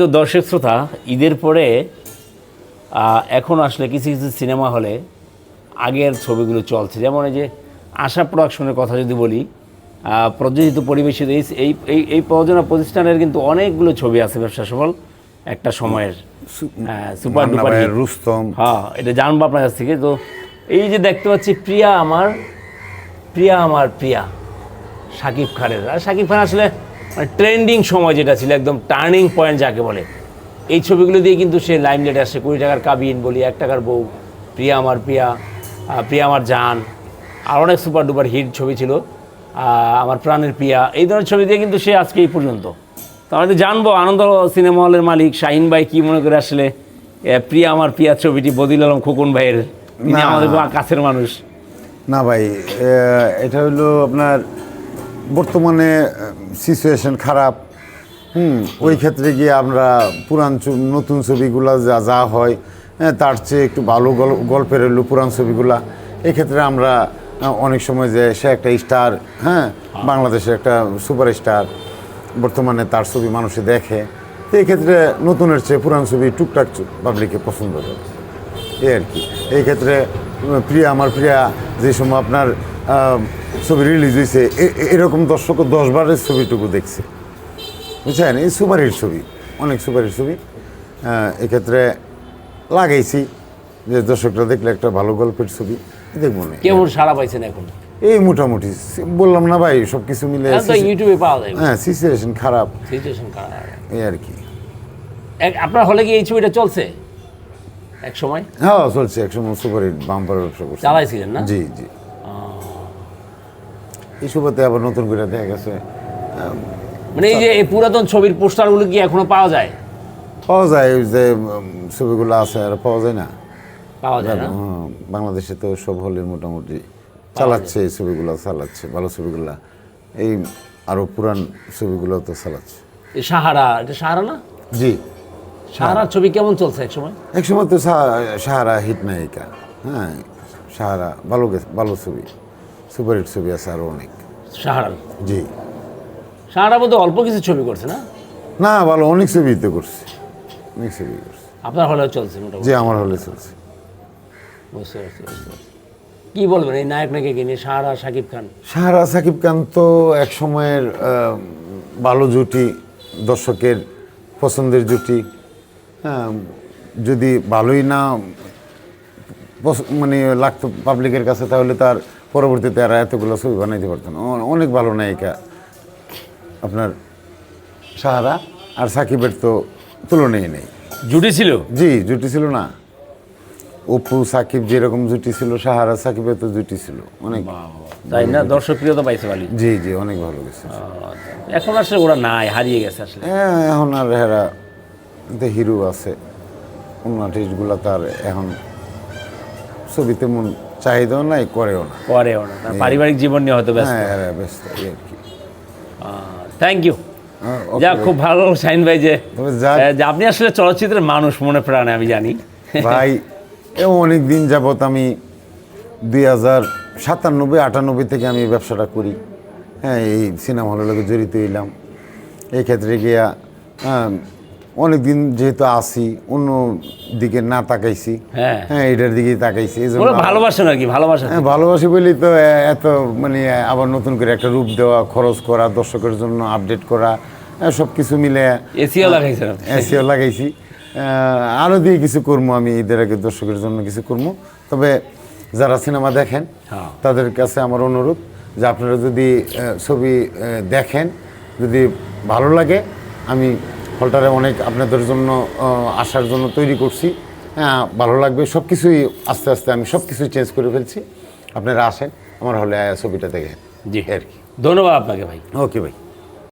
তো দর্শক শ্রোতা ঈদের পরে এখন আসলে কিছু কিছু সিনেমা হলে আগের ছবিগুলো চলছে। যেমন এই যে আশা প্রোডাকশনের কথা যদি বলি প্রযোজিত পরিবেশিত এই এই এই প্রযোজনা প্রতিষ্ঠানের কিন্তু অনেকগুলো ছবি আছে ব্যবসা সফল। একটা সময়ের সুপার ডুপার রুস্তম। হ্যাঁ এটা জানব আপনার কাছ থেকে। তো এই যে দেখতে পাচ্ছি প্রিয়া আমার প্রিয়া আমার প্রিয়া শাকিব খানের। আর শাকিব খান আসলে ট্রেন্ডিং সময় যেটা ছিল একদম টার্নিং পয়েন্ট যাকে বলে। এই ছবিগুলো দিয়ে কিন্তু সে লাইমলাইট আসছে কুড়ি টাকার কাবিন বলি এক টাকার বউ প্রিয়া আমার প্রিয়া প্রিয়া আমার জান আর অনেক সুপার ডুপার হিট ছবি ছিল আমার প্রাণের প্রিয়া। এই ধরনের ছবি দিয়ে কিন্তু সে আজকে এই পর্যন্ত। তো জানব আনন্দ সিনেমা হলের মালিক শাহিন ভাই কি মনে করে আসলে প্রিয়া আমার প্রিয়া ছবিটি বদিল আলম খোকন ভাইয়ের? তিনি আমাদের কাছের মানুষ। না ভাই এটা হলো আপনার বর্তমানে সিচুয়েশন খারাপ। হুম ওই ক্ষেত্রে গিয়ে আমরা পুরান নতুন ছবিগুলা যা যা হয় হ্যাঁ, তার চেয়ে একটু ভালো গল- গল্পের হলো পুরান ছবিগুলা। এক্ষেত্রে আমরা অনেক সময় যে সে একটা স্টার হ্যাঁ বাংলাদেশের একটা সুপার স্টার বর্তমানে তার ছবি মানুষে দেখে তো এই ক্ষেত্রে নতুনের চেয়ে পুরান ছবি টুকটাক পাবলিকে পছন্দ করে। এই আর কি। এই ক্ষেত্রে প্রিয়া আমার প্রিয়া যে সময় আপনার ছবি রিলিজ হয়েছে এরকম দর্শক দশ বারের ছবিটুকু দেখছে। বুঝছেন? এই সুপারহিট ছবি অনেক সুপারহিট ছবি। এক্ষেত্রে লাগাইছি যে দর্শকরা দেখলে একটা ভালো গল্পের ছবি দেখব না। কেমন সারা পাইছেন এখন? এই মোটামুটি বললাম না ভাই সব কিছু মিলে ইউটিউবে পাওয়া যায়। হ্যাঁ সিচুয়েশন খারাপ। সিচুয়েশন খারাপ। এই আর কি। এক আপনার হলে কি এই ছবিটা চলছে? এক সময়? হ্যাঁ চলছে একসময় সুপারহিট বাম্পার ব্যবসা করছে চালাইছিলেন না? জি জি। সুবাদে আবার নতুন করে দেখা গেছে। মানে এই যে এই পুরাতন ছবির পোস্টারগুলো কি এখনও পাওয়া যায়? পাওয়া যায় ওই যে ছবিগুলো আছে আর পাওয়া যায় না। পাওয়া যায় না? হ্যাঁ, বাংলাদেশে তো সব হলের মোটামুটি চালাচ্ছে এই ছবিগুলো চালাচ্ছে ভালো ছবিগুলা। এই আরও পুরান ছবিগুলো তো চালাচ্ছে। এই সাহারা এটা সাহারা না? জি। সাহারার ছবি কেমন চলছে এক সময়? এক সময় তো সাহারা হিট নায়িকা। হ্যাঁ সাহারা ভালো ভালো ছবি। সুপারহিট ছবি আছে আরও অনেক। সাহারার জি। সাহারা বোধ অল্প কিছু ছবি করছে না? না ভালো অনেক ছবি তো করছে। অনেক ছবি করছে। আপনার হলেও চলছে মোটামুটি। যে আমার হলে চলছে। বুঝতে পারছি বুঝতে পারছি। কি বলবেন এই নায়ক নায়িকাকে নিয়ে? সাহারা শাকিব খান? সাহারা সাকিব খান তো এক সময়ের ভালো জুটি দর্শকের পছন্দের জুটি। হ্যাঁ যদি ভালোই না মানে লাগতো পাবলিকের কাছে তাহলে তার পরবর্তীতে আর এতগুলো ছবি বানাইতে পারতো না অনেক ভালো নায়িকা। আপনার সাহারা আর সাকিবের তো তুলনাই নেই। জুটি ছিল? জি জুটি ছিল না। অপু সাকিব যেরকম জুটি ছিল সাহারা সাকিবের তো জুটি ছিল। অনেক তাই না? দর্শক প্রিয়তা পাইছে ভালো জি জি অনেক ভালো গেছে। এখন আসলে ওরা নাই হারিয়ে গেছে আসলে। হ্যাঁ এখন আর হেরা তো হিরো আছে। অন্য আর্টিস্টগুলো তার এখন ছবিতে মন চাহিদাও নাই করেও না। পরেও না পারিবারিক জীবন নিয়ে হয়তো ব্যস্ত। হ্যাঁ ব্যস্ত আর কি। থ্যাংক ইউ হ্যাঁ, যা খুব ভালো শাইন ভাই যে আপনি আসলে চলচ্চিত্রের মানুষ মনে প্রাণে আমি জানি। ভাই অনেক দিন যাবত আমি দুই হাজার সাতানব্বই আটানব্বই থেকে আমি ব্যবসাটা করি। হ্যাঁ এই সিনেমা হলের লোকে জড়িত হইলাম। এই ক্ষেত্রে গিয়া অনেক দিন যেহেতু আসি অন্য দিকে না তাকাইছি। হ্যাঁ। হ্যাঁ এটার দিকে তাকাইছি এই জন্য ভালোবাসেন আর কি ভালোবাসেন হ্যাঁ ভালোবাসি বলেই তো এত মানে আবার নতুন করে একটা রূপ দেওয়া খরচ করা দর্শকের জন্য আপডেট করা সব কিছু মিলে এসিও লাগাইছেন এসিও লাগাইছি। আরও দিয়ে কিছু করব আমি ঈদের আগে দর্শকের জন্য কিছু করব। তবে যারা সিনেমা দেখেন হ্যাঁ। তাদের কাছে আমার অনুরোধ যে আপনারা যদি ছবি দেখেন যদি ভালো লাগে আমি হলটারে অনেক আপনাদের জন্য আসার জন্য তৈরি করছি। হ্যাঁ ভালো লাগবে। সব কিছুই আস্তে আস্তে আমি সব কিছুই চেঞ্জ করে ফেলছি। আপনারা আসেন আমার হলে আয়া ছবিটা দেখেন। জি। আর কি। ধন্যবাদ আপনাকে ভাই। ওকে ভাই